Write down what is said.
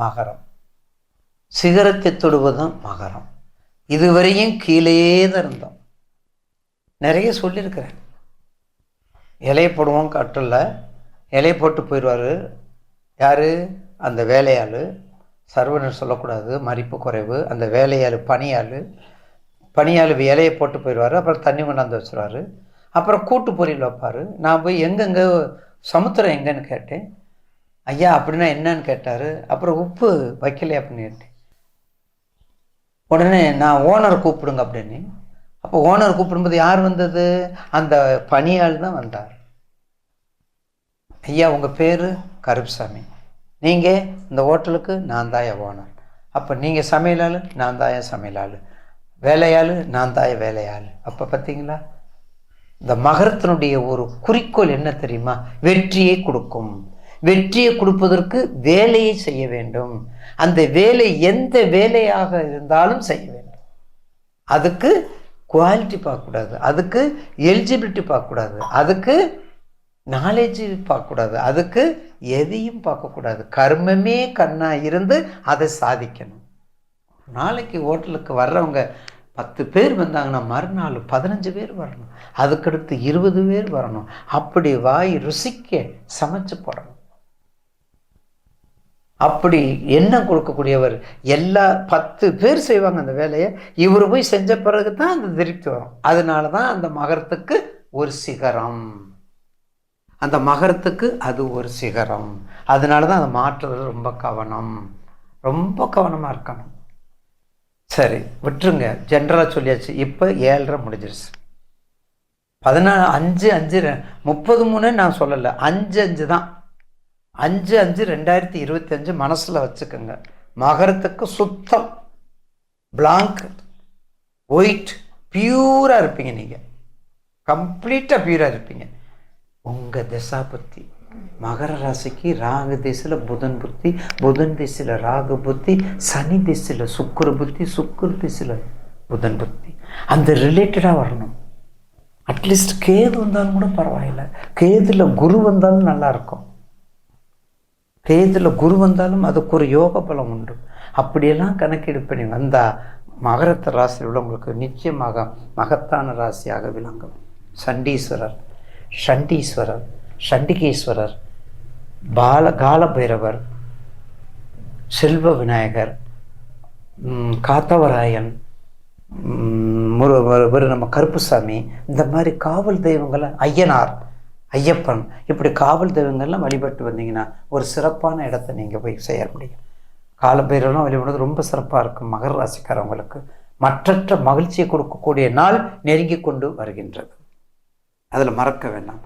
மகரம். சிகரத்தை தொடுவதும் மகரம். இதுவரையும் கீழே தான் இருந்தோம். நிறைய சொல்லியிருக்கிறேன். இலையை போடுவோம் கட்டில். இலையை போட்டு போயிடுவார். யார்? அந்த வேலையாள். சர்வனர் சொல்லக்கூடாது. மதிப்பு குறைவு. அந்த வேலையாள் பணியாள். பணியாள் இலையை போட்டு போயிடுவார். அப்புறம் தண்ணி கொண்டாந்து வச்சுருவார். அப்புறம் கூட்டு பொரியல் வைப்பார். நான் போய் எங்கெங்கே சமுத்திரம் எங்கேன்னு கேட்டேன். ஐயா அப்படின்னா என்னன்னு கேட்டார். அப்புறம் உப்பு வைக்கலையே அப்படின்னு கேட்டேன் உடனே நான் ஓனர் கூப்பிடுங்க அப்படின்னு. அப்போ ஓனர் கூப்பிடும்போது யார் வந்தது? அந்த பணியாள் தான் வந்தார். ஐயா உங்கள் பேர் கருப்சாமி நீங்கள் இந்த ஹோட்டலுக்கு நான் தாய ஓனர். அப்போ நீங்கள் சமையலாள் நான் தாய சமையலாள். வேலையாள் நான் தாய வேலையாள். அப்போ பார்த்தீங்களா இந்த மகரத்தினுடைய ஒரு குறிக்கோள் என்ன தெரியுமா? வெற்றியை கொடுக்கும். வெற்றியை கொடுப்பதற்கு வேலையை செய்ய வேண்டும். அந்த வேலை எந்த வேலையாக இருந்தாலும் செய்ய வேண்டும். அதுக்கு குவாலிட்டி பார்க்கக்கூடாது. அதுக்கு எலிஜிபிலிட்டி பார்க்கக்கூடாது. அதுக்கு நாலேஜ் பார்க்கக்கூடாது. அதுக்கு எதையும் பார்க்கக்கூடாது. கர்மமே கண்ணாக இருந்து அதை சாதிக்கணும். நாளைக்கு ஹோட்டலுக்கு வர்றவங்க பத்து பேர் வந்தாங்கன்னா மறுநாள் பதினஞ்சு பேர் வரணும். அதுக்கடுத்து இருபது பேர் வரணும். அப்படி வாய் ருசிக்க சமைச்சு போடணும். அப்படி எண்ணம் கொடுக்கக்கூடியவர்? எல்லா பத்து பேர் செய்வாங்க அந்த வேலையை. இவர் போய் செஞ்ச பிறகு தான் அந்த திருப்தி வரும். அதனால தான் அந்த மகரத்துக்கு ஒரு சிகரம். அந்த மகரத்துக்கு அது ஒரு சிகரம். அதனால தான் அதை மாற்றுறது ரொம்ப கவனம். ரொம்ப கவனமாக இருக்கணும். சரி விட்டுருங்க. ஜென்ரலாக சொல்லியாச்சு. இப்போ ஏழரை முடிஞ்சிருச்சு. பதினாலு அஞ்சு அஞ்சு முப்பது மூணு நான் சொல்லலை. அஞ்சு அஞ்சு தான். அஞ்சு அஞ்சு ரெண்டாயிரத்தி இருபத்தி அஞ்சு மனசில் வச்சுக்கோங்க. மகரத்துக்கு சுத்தம். பிளாங்க் ஒயிட் பியூராக இருப்பீங்க நீங்கள் கம்ப்ளீட்டாக பியூராக இருப்பீங்க. உங்கள் திசா புத்தி மகர ராசிக்கு ராகு திசையில் புதன் புத்தி புதன் திசையில் ராகு புத்தி சனி திசையில் சுக்கர புத்தி சுக்கர திசையில் புதன் புத்தி. அந்த ரிலேட்டடாக வரணும். அட்லீஸ்ட் கேது வந்தாலும் கூட பரவாயில்ல. கேதுல குரு வந்தாலும் நல்லாயிருக்கும் இருக்கும் குரு வந்தாலும் அதுக்கு ஒரு யோக பலம் உண்டு. அப்படியெல்லாம் கணக்கெடு பண்ணி வந்தால் மகரத்த ராசியில் உள்ளவங்களுக்கு நிச்சயமாக மகத்தான ராசியாக விளங்கும். சண்டீஸ்வரர் சண்டீஸ்வரர் சண்டிகேஸ்வரர் பால காலபைரவர் செல்வ விநாயகர் காத்தவராயன் முரு ஒரு- ஒரு நம்ம கருப்புசாமி இந்த மாதிரி காவல் தெய்வங்களை ஐயனார் ஐயப்பன் இப்படி காவல் தெய்வங்கள்லாம் வழிபட்டு வந்தீங்கன்னா ஒரு சிறப்பான இடத்த நீங்கள் போய் செய்ய முடியும். காலபைரவெல்லாம் வழிபடுறது ரொம்ப சிறப்பாக இருக்கும் மகர ராசிக்காரவங்களுக்கு. மற்றற்ற மகிழ்ச்சியை கொடுக்கக்கூடிய நாள் நெருங்கி கொண்டு வருகின்றது. அதில் மறக்க வேண்டாம்.